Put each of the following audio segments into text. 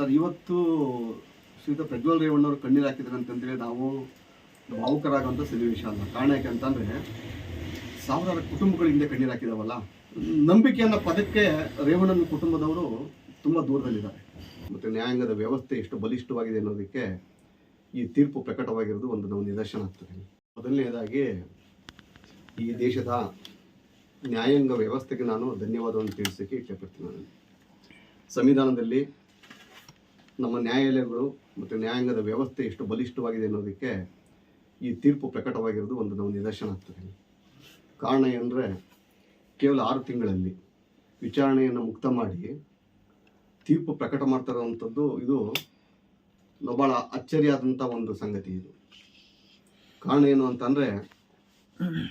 Sir, ಇವತ್ತು ಶ್ರೀಯುತ ಪ್ರಜ್ವಲ್ ರೇವಣ್ಣವರು ಕಣ್ಣೀರು ಹಾಕಿದ್ರೆ ಅಂತಂದರೆ ನಾವು ಭಾವುಕರಾಗುವಂಥ ಸನ್ನಿವೇಶ ಅಲ್ಲ ಕಾರಣ ಯಾಕೆ ಅಂತಂದರೆ ಸಾವಿರಾರು ಕುಟುಂಬಗಳ ಹಿಂದೆ ಕಣ್ಣೀರು ಹಾಕಿದಾವಲ್ಲ. ನಂಬಿಕೆ ಅನ್ನೋ ಪದಕ್ಕೆ ರೇವಣ್ಣನ ಕುಟುಂಬದವರು ತುಂಬ ದೂರದಲ್ಲಿದ್ದಾರೆ. ಮತ್ತು ನ್ಯಾಯಾಂಗದ ವ್ಯವಸ್ಥೆ ಎಷ್ಟು ಬಲಿಷ್ಠವಾಗಿದೆ ಅನ್ನೋದಕ್ಕೆ ಈ ತೀರ್ಪು ಪ್ರಕಟವಾಗಿರೋದು ಒಂದು ನಾವು ನಿದರ್ಶನ ಆಗ್ತದೆ. ಮೊದಲನೇದಾಗಿ ಈ ದೇಶದ ನ್ಯಾಯಾಂಗ ವ್ಯವಸ್ಥೆಗೆ ನಾನು ಧನ್ಯವಾದವನ್ನು ತಿಳಿಸೋಕ್ಕೆ ಇಷ್ಟಪಡ್ತೀನಿ ನಾನು. ಸಂವಿಧಾನದಲ್ಲಿ ನಮ್ಮ ನ್ಯಾಯಾಲಯಗಳು ಮತ್ತು ನ್ಯಾಯಾಂಗದ ವ್ಯವಸ್ಥೆ ಎಷ್ಟು ಬಲಿಷ್ಠವಾಗಿದೆ ಅನ್ನೋದಕ್ಕೆ ಈ ತೀರ್ಪು ಪ್ರಕಟವಾಗಿರೋದು ಒಂದು ನಾವು ನಿದರ್ಶನ ಆಗ್ತದೆ. ಕಾರಣ ಏನಂದರೆ ಕೇವಲ ಆರು ತಿಂಗಳಲ್ಲಿ ವಿಚಾರಣೆಯನ್ನು ಮುಕ್ತ ಮಾಡಿ ತೀರ್ಪು ಪ್ರಕಟ ಮಾಡ್ತಾರಂಥದ್ದು ಇದು ಭಾಳ ಅಚ್ಚರಿಯಾದಂಥ ಒಂದು ಸಂಗತಿ ಇದು. ಕಾರಣ ಏನು ಅಂತಂದರೆ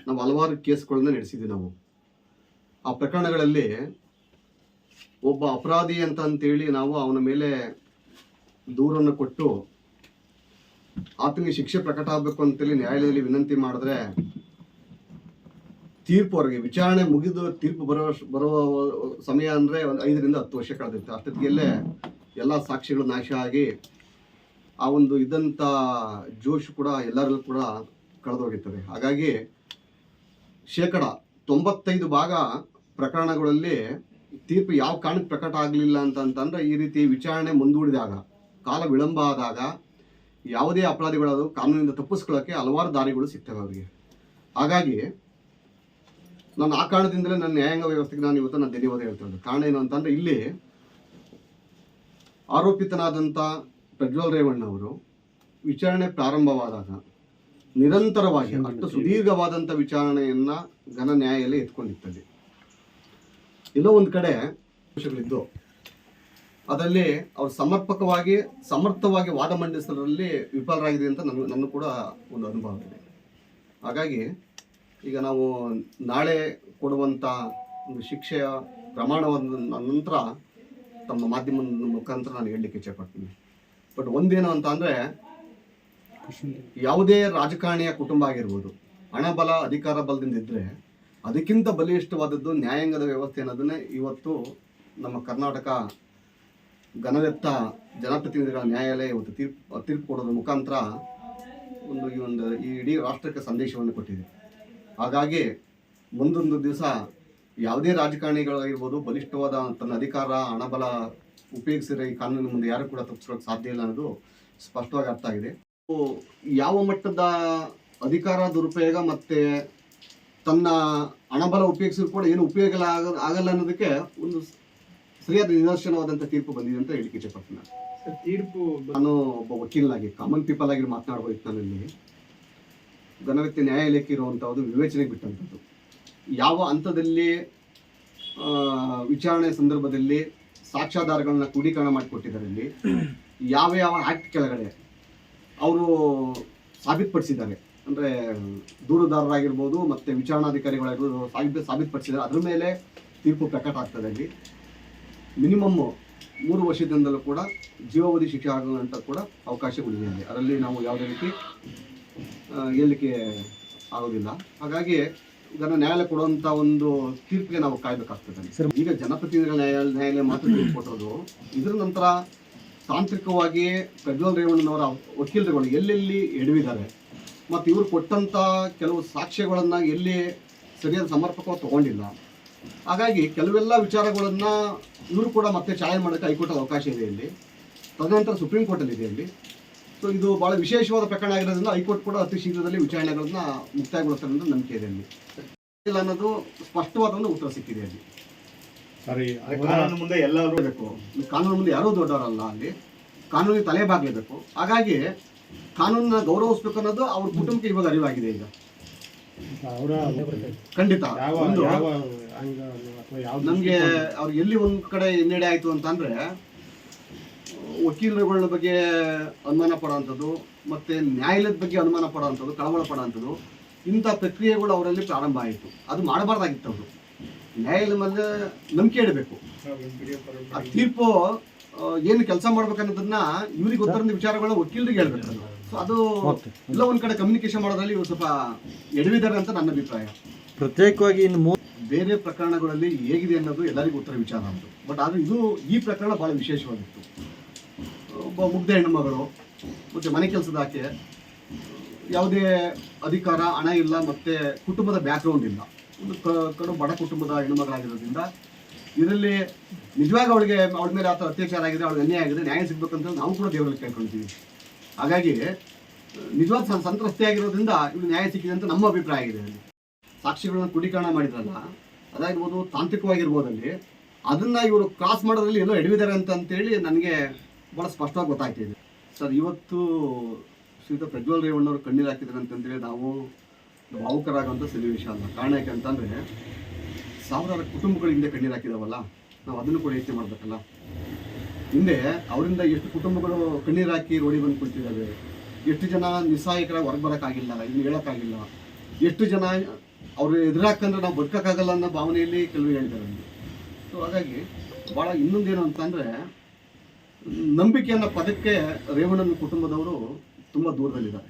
ನಾವು ಹಲವಾರು ಕೇಸ್ಗಳನ್ನ ನಡೆಸಿದ್ವಿ ನಾವು. ಆ ಪ್ರಕರಣಗಳಲ್ಲಿ ಒಬ್ಬ ಅಪರಾಧಿ ಅಂತ ಅಂತೇಳಿ ನಾವು ಅವನ ಮೇಲೆ ದೂರನ್ನು ಕೊಟ್ಟು ಆತನಿಗೆ ಶಿಕ್ಷೆ ಪ್ರಕಟ ಆಗಬೇಕು ಅಂತೇಳಿ ನ್ಯಾಯಾಲಯದಲ್ಲಿ ವಿನಂತಿ ಮಾಡಿದ್ರೆ ತೀರ್ಪು ಅವರಿಗೆ, ವಿಚಾರಣೆ ಮುಗಿದು ತೀರ್ಪು ಬರೋ ಬರುವ ಸಮಯ ಅಂದರೆ ಒಂದು ಐದರಿಂದ ಹತ್ತು ವರ್ಷ ಕಳೆದಿತ್ತು ಅಷ್ಟೊತ್ತಿಗೆಲ್ಲೇ ಎಲ್ಲ ಸಾಕ್ಷಿಗಳು ನಾಶ ಆಗಿ ಆ ಒಂದು ಇದ್ದಂಥ ಜೋಶ್ ಕೂಡ ಎಲ್ಲರಲ್ಲೂ ಕೂಡ ಕಳೆದೋಗಿರ್ತದೆ ಹಾಗಾಗಿ ಶೇಕಡ ತೊಂಬತ್ತೈದು ಭಾಗ ಪ್ರಕರಣಗಳಲ್ಲಿ ತೀರ್ಪು ಯಾವ ಕಾರಣಕ್ಕೆ ಪ್ರಕಟ ಆಗಲಿಲ್ಲ ಅಂತ ಅಂತಂದ್ರೆ ಈ ರೀತಿ ವಿಚಾರಣೆ ಮುಂದೂಡಿದಾಗ ಕಾಲ ವಿಳಂಬ ಆದಾಗ ಯಾವುದೇ ಅಪರಾಧಿಗಳಾದರೂ ಕಾನೂನಿಂದ ತಪ್ಪಿಸ್ಕೊಳ್ಳೋಕ್ಕೆ ಹಲವಾರು ದಾರಿಗಳು ಸಿಗ್ತವೆ ಅವರಿಗೆ. ಹಾಗಾಗಿ ನಾನು ಆ ಕಾರಣದಿಂದಲೇ ನನ್ನ ನ್ಯಾಯಾಂಗ ವ್ಯವಸ್ಥೆಗೆ ನಾನು ಇವತ್ತು ನಾನು ಧನ್ಯವಾದ ಹೇಳ್ತಾ ಕಾರಣ ಏನು ಅಂತಂದರೆ ಇಲ್ಲಿ ಆರೋಪಿತನಾದಂಥ ಪ್ರಜ್ವಲ್ ರೇವಣ್ಣ ಅವರು ವಿಚಾರಣೆ ಪ್ರಾರಂಭವಾದಾಗ ನಿರಂತರವಾಗಿ ಅಷ್ಟು ಸುದೀರ್ಘವಾದಂಥ ವಿಚಾರಣೆಯನ್ನು ಘನ ನ್ಯಾಯಾಲಯ ಎತ್ಕೊಂಡಿರ್ತದೆ ಎಲ್ಲೋ ಒಂದು ಕಡೆ ದೋಷಗಳಿದ್ದು ಅದರಲ್ಲಿ ಅವರು ಸಮರ್ಪಕವಾಗಿ, ಸಮರ್ಥವಾಗಿ ವಾದ ಮಂಡಿಸಲರಲ್ಲಿ ವಿಫಲರಾಗಿದೆ ಅಂತ ನನ್ನ ನನ್ನ ಕೂಡ ಒಂದು ಅನುಭವ ಇದೆ. ಹಾಗಾಗಿ ಈಗ ನಾವು ನಾಳೆ ಕೊಡುವಂಥ ಒಂದು ಶಿಕ್ಷೆಯ ಪ್ರಮಾಣವನ್ನು ನಂತರ ತಮ್ಮ ಮಾಧ್ಯಮದ ಮುಖಾಂತರ ನಾನು ಹೇಳಲಿಕ್ಕೆ ಇಚ್ಛೆಪಡ್ತೀನಿ. ಬಟ್ ಒಂದೇನು ಅಂತ ಅಂದರೆ, ಯಾವುದೇ ರಾಜಕಾರಣಿಯ ಕುಟುಂಬ ಆಗಿರ್ಬೋದು, ಹಣ, ಬಲ, ಅಧಿಕಾರ ಬಲದಿಂದ ಇದ್ದರೆ ಅದಕ್ಕಿಂತ ಬಲಿಷ್ಠವಾದದ್ದು ನ್ಯಾಯಾಂಗದ ವ್ಯವಸ್ಥೆ ಅನ್ನೋದನ್ನೇ ಇವತ್ತು ನಮ್ಮ ಕರ್ನಾಟಕ ಘನವೆತ್ತ ಜನಪ್ರತಿನಿಧಿಗಳ ನ್ಯಾಯಾಲಯ ಇವತ್ತು ತೀರ್ಪು ತೀರ್ಪು ಕೊಡೋದ್ರ ಮುಖಾಂತರ ಒಂದು ಈ ಒಂದು ಈ ಇಡೀ ರಾಷ್ಟ್ರಕ್ಕೆ ಸಂದೇಶವನ್ನು ಕೊಟ್ಟಿದೆ. ಹಾಗಾಗಿ ಮುಂದೊಂದು ದಿವಸ ಯಾವುದೇ ರಾಜಕಾರಣಿಗಳಾಗಿರ್ಬೋದು, ಬಲಿಷ್ಠವಾದ ತನ್ನ ಅಧಿಕಾರ, ಹಣಬಲ ಉಪಯೋಗಿಸಿದ್ರೆ ಈ ಕಾನೂನಿನ ಮುಂದೆ ಯಾರು ಕೂಡ ತಪ್ಪಿಸ್ಕೊಳಕ್ಕೆ ಸಾಧ್ಯ ಇಲ್ಲ ಅನ್ನೋದು ಸ್ಪಷ್ಟವಾಗಿ ಅರ್ಥ ಆಗಿದೆ. ಯಾವ ಮಟ್ಟದ ಅಧಿಕಾರ, ದುರುಪಯೋಗ ಮತ್ತು ತನ್ನ ಹಣಬಲ ಉಪಯೋಗಿಸಿದ್ರು ಕೂಡ ಏನು ಉಪಯೋಗ ಆಗ, ಆಗಲ್ಲ ಅನ್ನೋದಕ್ಕೆ ಒಂದು ಸರಿಯಾದ ನಿದರ್ಶನವಾದಂಥ ತೀರ್ಪು ಬಂದಿದೆ ಅಂತ ಹೇಳಿಕೆ ಇಚ್ಛೆಪಡ್ತೀನಿ ನಾನು. ತೀರ್ಪು ನಾನು ಒಬ್ಬ ವಕೀಲನಾಗಿ ಕಾಮನ್ ಪೀಪಲ್ ಆಗಿ ಮಾತನಾಡಬೇಕು ನಾನಲ್ಲಿ ಘನವ್ಯಕ್ತಿ ನ್ಯಾಯಾಲಯಕ್ಕೆ ಇರುವಂಥದ್ದು ವಿವೇಚನೆಗೆ ಬಿಟ್ಟಂಥದ್ದು ಯಾವ ಹಂತದಲ್ಲಿ ವಿಚಾರಣೆ ಸಂದರ್ಭದಲ್ಲಿ ಸಾಕ್ಷ್ಯಾಧಾರಗಳನ್ನ ಕ್ರೋಢೀಕರಣ ಮಾಡಿಕೊಟ್ಟಿದ್ದಾರೆ ಇಲ್ಲಿ ಯಾವ ಯಾವ ಆ್ಯಕ್ಟ್ ಕೆಳಗಡೆ ಅವರು ಸಾಬೀತುಪಡಿಸಿದ್ದಾರೆ. ಅಂದರೆ ದೂರುದಾರರಾಗಿರ್ಬೋದು ಮತ್ತು ವಿಚಾರಣಾಧಿಕಾರಿಗಳಾಗಿರ್ಬೋದು ಸಾಬೀತು ಸಾಬೀತುಪಡಿಸಿದ್ದಾರೆ. ಅದ್ರ ಮೇಲೆ ತೀರ್ಪು ಪ್ರಕಟ ಆಗ್ತದೆ ಅಲ್ಲಿ. ಮಿನಿಮಮ್ ಮೂರು ವರ್ಷದಿಂದಲೂ ಕೂಡ ಜೀವಾವಧಿ ಶಿಕ್ಷೆ ಆಗುವಂಥ ಕೂಡ ಅವಕಾಶಗಳಿದೆ ಅದರಲ್ಲಿ ನಾವು ಯಾವುದೇ ರೀತಿ ಹೇಳಲಿಕ್ಕೆ ಆಗೋದಿಲ್ಲ. ಹಾಗಾಗಿ ಇದನ್ನು ನ್ಯಾಯಾಲಯ ಕೊಡುವಂಥ ಒಂದು ತೀರ್ಪಿಗೆ ನಾವು ಕಾಯ್ಬೇಕಾಗ್ತದೆ. ಈಗ ಜನಪ್ರತಿನಿಧಿಗಳ ನ್ಯಾಯಾಲಯ ನ್ಯಾಯಾಲಯ ಮಾತ್ರ ತೀರ್ಪು ಇದರ ನಂತರ ತಾಂತ್ರಿಕವಾಗಿ ಪ್ರಜ್ವಲ್ ರೇವಣ್ಣನವರ ವಕೀಲರುಗಳು ಎಲ್ಲೆಲ್ಲಿ ಎಡವಿದ್ದಾರೆ ಮತ್ತು ಇವರು ಕೊಟ್ಟಂಥ ಕೆಲವು ಸಾಕ್ಷ್ಯಗಳನ್ನು ಎಲ್ಲಿ ಸರಿಯಾದ ಸಮರ್ಪಕವಾಗಿ ತಗೊಂಡಿಲ್ಲ ಹಾಗಾಗಿ ಕೆಲವೆಲ್ಲ ವಿಚಾರಗಳನ್ನ ಇವರು ಕೂಡ ಮತ್ತೆ ಚಾಲನೆ ಮಾಡೋಕ್ಕೆ ಹೈಕೋರ್ಟ್ ಅವಕಾಶ ಇದೆ ಇಲ್ಲಿ. ತದನಂತರ ಸುಪ್ರೀಂ ಕೋರ್ಟಲ್ಲಿ ಇದೆ ಇಲ್ಲಿ. ಸೊ ಇದು ಬಹಳ ವಿಶೇಷವಾದ ಪ್ರಕರಣ ಆಗಿರೋದ್ರಿಂದ ಹೈಕೋರ್ಟ್ ಕೂಡ ಅತಿ ಶೀಘ್ರದಲ್ಲಿ ವಿಚಾರಣೆಗಳನ್ನ ಮುಕ್ತಾಯಗೊಳಿಸ್ತಾರೆ ಅಂತ ನಂಬಿಕೆ ಇದೆ ಅಲ್ಲಿ ಇಲ್ಲ ಅನ್ನೋದು ಸ್ಪಷ್ಟವಾದ ಒಂದು ಉತ್ತರ ಸಿಕ್ಕಿದೆ ಅಲ್ಲಿ ಸರಿ ಕಾನೂನು ಮುಂದೆ ಎಲ್ಲರೂ ಬೇಕು ಕಾನೂನು ಮುಂದೆ ಯಾರೂ ದೊಡ್ಡವರಲ್ಲ ಅಲ್ಲಿ. ಕಾನೂನಿಗೆ ತಲೆ ಬಾಗ್ಲೇಬೇಕು. ಹಾಗಾಗಿ ಕಾನೂನನ್ನ ಗೌರವಿಸ್ಬೇಕು ಅನ್ನೋದು ಅವ್ರ ಕುಟುಂಬಕ್ಕೆ ಇವಾಗ ಅರಿವಾಗಿದೆ ಈಗ. ಖಂಡಿತ. ನಮ್ಗೆ ಅವ್ರಿಗೆ ಎಲ್ಲಿ ಒಂದ್ ಕಡೆ ಹಿನ್ನಡೆ ಆಯ್ತು ಅಂತಂದ್ರೆ ವಕೀಲರುಗಳ ಬಗ್ಗೆ ಅನುಮಾನ ಪಡೋವಂಥದ್ದು ಮತ್ತೆ ನ್ಯಾಯಾಲಯದ ಬಗ್ಗೆ ಅನುಮಾನ ಪಡೋವಂಥದ್ದು ಕಳವಳ ಪಡೋವಂಥದ್ದು ಇಂಥ ಪ್ರಕ್ರಿಯೆಗಳು ಅವರಲ್ಲಿ ಪ್ರಾರಂಭ ಆಯಿತು. ಅದು ಮಾಡಬಾರ್ದಾಗಿತ್ತು ಅವರು. ನ್ಯಾಯಾಲಯ ಮೇಲೆ ನಂಬಿಕೆ ಇಡಬೇಕು. ಆ ತೀರ್ಪು ಏನು ಕೆಲಸ ಮಾಡ್ಬೇಕನ್ನೋದನ್ನ ಇವ್ರಿಗೆ ಗೊತ್ತಿರೋ ವಿಚಾರಗಳು ವಕೀಲರಿಗೆ ಹೇಳ್ಬೇಕು ಸೊ ಅದು ಎಲ್ಲ ಒಂದ್ ಕಡೆ ಕಮ್ಯುನಿಕೇಶನ್ ಮಾಡೋದ್ರಲ್ಲಿ ಇವ್ರು ಸ್ವಲ್ಪ ಎಡವಿದ್ದಾರೆ ಅಂತ ನನ್ನ ಅಭಿಪ್ರಾಯ. ಪ್ರತ್ಯೇಕವಾಗಿ ಇನ್ನು ಬೇರೆ ಪ್ರಕರಣಗಳಲ್ಲಿ ಹೇಗಿದೆ ಅನ್ನೋದು ಎಲ್ಲರಿಗೂ ಉತ್ತರ ವಿಚಾರ ಅಂತ ಬಟ್ ಆದ್ರೆ ಇದು ಈ ಪ್ರಕರಣ ಬಹಳ ವಿಶೇಷವಾಗಿತ್ತು. ಒಬ್ಬ ಮುಗ್ಧ ಹೆಣ್ಣುಮಗಳು, ಮತ್ತು ಮನೆ ಕೆಲಸದ ಆಕೆ, ಯಾವುದೇ ಅಧಿಕಾರ, ಹಣ ಇಲ್ಲ, ಮತ್ತು ಕುಟುಂಬದ ಬ್ಯಾಕ್ಗ್ರೌಂಡ್ ಇಲ್ಲ. ಒಂದು ಕಡು ಬಡ ಕುಟುಂಬದ ಹೆಣ್ಣುಮಗಳಾಗಿರೋದ್ರಿಂದ ಇದರಲ್ಲಿ ನಿಜವಾಗಿ ಅವಳಿಗೆ, ಅವಳ ಮೇಲೆ ಆತ ಅತ್ಯಾಚಾರ ಆಗಿದೆ, ಅವಳಿಗೆ ಅನ್ಯಾಯ ಆಗಿದೆ, ನ್ಯಾಯ ಸಿಗ್ಬೇಕಂತ ನಾವು ಕೂಡ ದೇವರಲ್ಲಿ ಕೇಳ್ಕೊಳ್ತೀವಿ ಹಾಗಾಗಿ, ನಿಜವಾದ ಸಂತ್ರಸ್ತೆ ಆಗಿರೋದ್ರಿಂದ ಇವಳು ನ್ಯಾಯ ಸಿಕ್ಕಿದೆ ಅಂತ ನಮ್ಮ ಅಭಿಪ್ರಾಯ ಆಗಿದೆ ಅಲ್ಲಿ. ಸಾಕ್ಷಿಗಳನ್ನ ಕ್ರೋಢೀಕರಣ ಮಾಡಿದ್ರಲ್ಲ, ಅದಾಗಿರ್ಬೋದು ತಾಂತ್ರಿಕವಾಗಿರ್ಬೋದು ಅಲ್ಲಿ ಅದನ್ನ ಇವರು ಕ್ರಾಸ್ ಮಾಡೋದ್ರಲ್ಲಿ ಎಲ್ಲೋ ಎಡವಿದ್ದಾರೆ ಅಂತ ಅಂತೇಳಿ ನನಗೆ ಭಾಳ ಸ್ಪಷ್ಟವಾಗಿ ಗೊತ್ತಾಗ್ತಿದೆ. ಸರ್, ಇವತ್ತು ಶ್ರೀಯುತ ಪ್ರಜ್ವಲ್ ರೇವಣ್ಣವರು ಕಣ್ಣೀರು ಹಾಕಿದ್ದಾರೆ ಅಂತಂದೇಳಿ ನಾವು ಭಾವುಕರಾಗುವಂಥ ಸನ್ನಿವೇಶ ಅಲ್ಲ. ಕಾರಣ ಯಾಕಂತಂದರೆ ಸಾವಿರಾರು ಕುಟುಂಬಗಳು ಹಿಂದೆ ಕಣ್ಣೀರು ಹಾಕಿದಾವಲ್ಲ, ನಾವು ಅದನ್ನು ಕೂಡ ಯೋಚನೆ ಮಾಡಬೇಕಲ್ಲ. ಹಿಂದೆ ಅವರಿಂದ ಎಷ್ಟು ಕುಟುಂಬಗಳು ಕಣ್ಣೀರು ಹಾಕಿ ರೋಡಿ ಬಂದು ಕುಳಿತಿದ್ದಾವೆ ಎಷ್ಟು ಜನ ನಿಸ್ಸಹಾಯಕರಾಗಿ ಹೊರಗೆ ಬರೋಕ್ಕಾಗಿಲ್ಲ, ಇನ್ನು ಹೇಳೋಕ್ಕಾಗಿಲ್ಲ, ಎಷ್ಟು ಜನ ಅವ್ರು ಎದುರಾಕಂದ್ರೆ ನಾವು ಬದುಕೋಕ್ಕಾಗಲ್ಲ ಅನ್ನೋ ಭಾವನೆಯಲ್ಲಿ ಕೆಲವು ಅಲ್ಲಿ ಸೊ ಹಾಗಾಗಿ ಭಾಳ ಇನ್ನೊಂದೇನು ಅಂತಂದರೆ ನಂಬಿಕೆ ಅನ್ನೋ ಪದಕ್ಕೆ ರೇವಣ್ಣನ ಕುಟುಂಬದವರು ತುಂಬ ದೂರದಲ್ಲಿದ್ದಾರೆ.